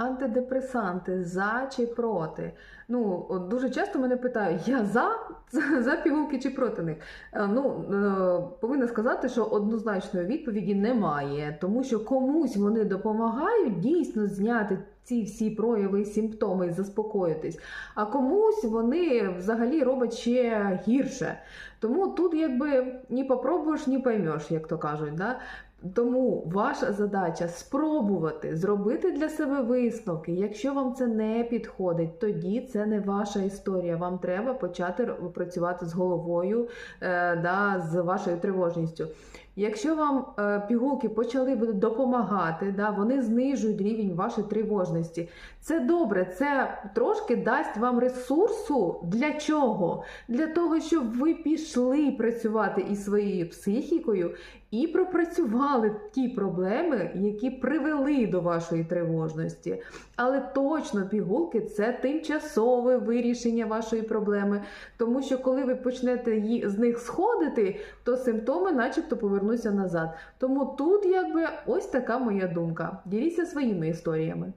Антидепресанти за чи проти? Ну, дуже часто мене питають, я за, за пігулки чи проти них. Е, Ну, е, повинна сказати, що однозначної відповіді немає, тому що комусь вони допомагають дійсно зняти ці всі прояви симптоми і заспокоїтись, а комусь вони взагалі роблять ще гірше. Тому тут якби ні попробуєш, ні поймеш, як то кажуть. Да? Тому ваша задача спробувати зробити для себе висновки. Якщо вам це не підходить, тоді це не ваша історія. Вам треба почати працювати з головою, е, да, з вашою тривожністю. Якщо вам е, пігулки почали допомагати, да, вони знижують рівень вашої тривожності. Це добре, це трошки дасть вам ресурсу. Для чого? Для того, щоб ви пішли працювати із своєю психікою і пропрацювали ті проблеми, які привели до вашої тривожності. Але точно пігулки це тимчасове вирішення вашої проблеми, тому що коли ви почнете з них сходити, то симптоми, начебто, повернуться назад. Тому тут, якби, ось така моя думка. Діліться своїми історіями.